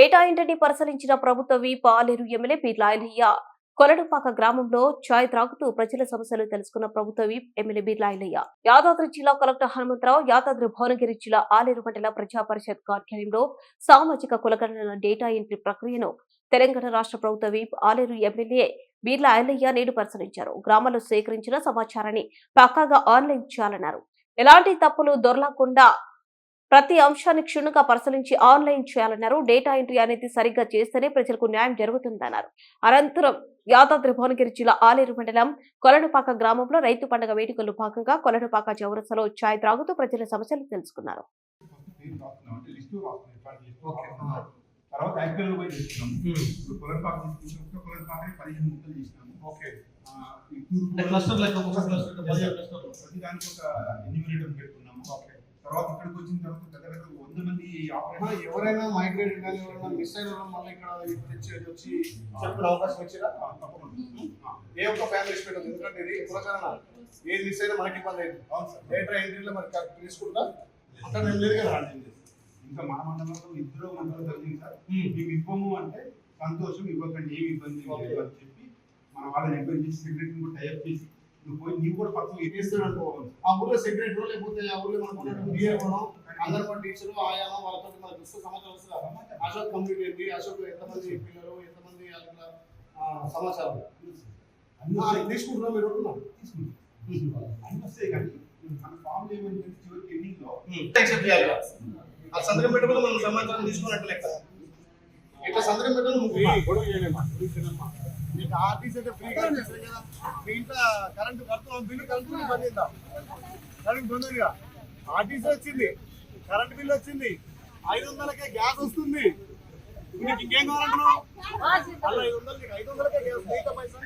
Data ఎంట్రీని పరిశీలించిన ప్రభుత్వ వి పాలేరు MLA Beerla Ailaiah కొలడుపాక గ్రామంలో ఛాయ్ త్రాగుతూ ప్రజల సమస్యలు తెలుసుకున్న ప్రభుత్వ వీప్ ఎమ్మెల్యే బీర్లాయలయ్య యాదాద్రి జిల్లా కలెక్టర్ హనుమంతరావు యాదాద్రి భువనగిరి జిల్లా ఆలేరు మండల ప్రజా పరిషత్ కార్యాలయంలో సామాజిక కులగణన డేటా ఎంట్రీ ప్రక్రియను తెలంగాణ రాష్ట్ర ప్రభుత్వ వీప్ ఆలేరు ఎమ్మెల్యే బీర్ల ఐలయ్య నేడు పరిశీలించారు. గ్రామాల్లో సేకరించిన సమాచారాన్ని పక్కాగా ఆన్లైన్ చేయాలన్నారు. ఎలాంటి తప్పులు దొరలకుండా ప్రతి అంశాన్ని క్షుణ్ణంగా పరిశీలించి ఆన్లైన్ చేయాలన్నారు. డేటా ఎంట్రీ అనేది సరిగ్గా చేస్తేనే ప్రజలకు న్యాయం జరుగుతుందన్నారు. అనంతరం యాదాద్రి భువనగిరి జిల్లా ఆలేరు మండలం కొలనుపాక గ్రామంలో రైతు పండుగ వేడుకల్లో భాగంగా కొలనుపాక చౌరసలో ఛాయ్ త్రాగుతూ ప్రజల సమస్యలు తెలుసుకున్నారు. పేరు తర్వాత యాక్చువల్ పోయి చేస్తున్నాం ఇప్పుడు పొలం పాక తీసుకుంటే పొలం పాక పదిహేను ముక్కలు చేసినాము ఓకే క్లస్టర్ లెక్క ఒక క్లస్టర్ ప్రతి దానికి ఒక ఎన్యూమినేటర్ పెట్టుకున్నాము ఓకే. తర్వాత ఇక్కడికి వచ్చిన తర్వాత దగ్గర దగ్గర వంద మంది ఆపరేటర్ ఎవరైనా మైగ్రేట్ కానీ ఎవరైనా మిస్ అయిన మళ్ళీ ఇక్కడ తెచ్చి వచ్చి చెప్పిన అవకాశం ఇచ్చిరా తప్పకుండా. ఏ ఒక్క ఫ్యామిలీ పెట్టదు ఎందుకంటే ఇది కులకరణ ఏది మిస్ అయినా మనకి ఇబ్బంది అయింది. అవును సార్. డేటా ఎంట్రీలో మరి తీసుకుంటా? అక్కడ నేను లేదు కదా. ఇంకా మన మండలంలో ఇద్దరు మండలం జరిగింది సార్. మేము ఇవ్వము అంటే సంతోషం ఇవ్వకండి ఏమి ఇబ్బంది అని చెప్పి మన వాళ్ళని ఎంక్వైరీ చేసి సెక్రటరీ కూడా టైప్ చేసి నువ్వు పోయి నీవు కూడా పక్కన చేస్తాను అనుకో. ఆ ఊళ్ళో సెక్రటరీ లేకపోతే ఆ ఊళ్ళో మనకు బిఏ మనం అంగన్వాడీ టీచర్ ఆయామో వాళ్ళతో మనకు వస్తే సమాచారం వస్తుంది. కదా. అశోక్ కంప్లీట్ ఏంటి అశోక్ ఎంతమంది పిల్లలు ఎంతమంది వాళ్ళ ఆ, సమాచారం? అన్ని. తీసుకుంటున్నాం మీరు అన్ని వస్తాయి కానీ మన ఫామ్ ఏమంటే చివరికి ఎండింగ్లో యాక్సెప్ట్ చేయాలి కదా. ఆ సంతకం పెట్టకుండా మనం సమాచారం తీసుకున్నట్టు లెక్క. ఇట్లా సంతకం పెట్టడం మీకు ఆర్టీసీ అయితే ఫ్రీగా కదా మీ ఇంట్లో కరెంట్ కడుతున్నాం బిల్లు కరెంట్ కరెంట్ బంద్ ఉందిగా ఆర్టీసీ వచ్చింది కరెంట్ బిల్లు వచ్చింది ఐదు వందలకే గ్యాస్ వస్తుంది. నీకు ఇంకేం కావాలంటున్నావు? అలా ఐదు వందలు నీకు ఐదు వందలకే గ్యాస్ మిగతా పైసలు?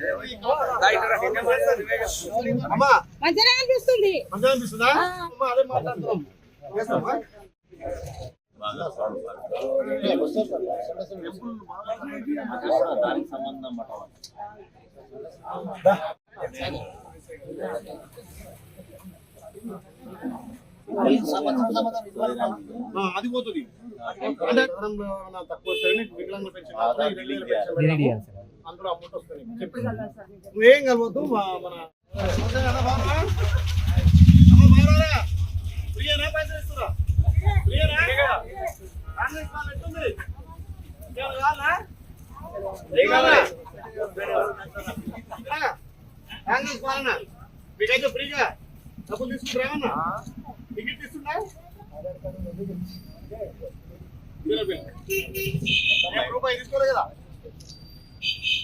అమ్మా మంచిగా అనిపిస్తుంది మంచిగా అనిపిస్తుందా అమ్మా అదే మాట్లాడుతున్నాం. చేస్తామా దానికి సంబంధం ఆ, అది పోతుంది అంటే తక్కువ వికలాంగుల పెన్షన్ అందులో అమౌంట్ వస్తుంది నువ్వేం కలవద్దు మన పైసలు ఇస్తురా? కాంగ్రెస్ వాళ్ళు ఎట్టుంది? కావాలా? కాంగ్రెస్ పాలన. మీకైతే ఫ్రీగా డబ్బులు టికెట్ తీసుకున్నా రూపాయి కదా.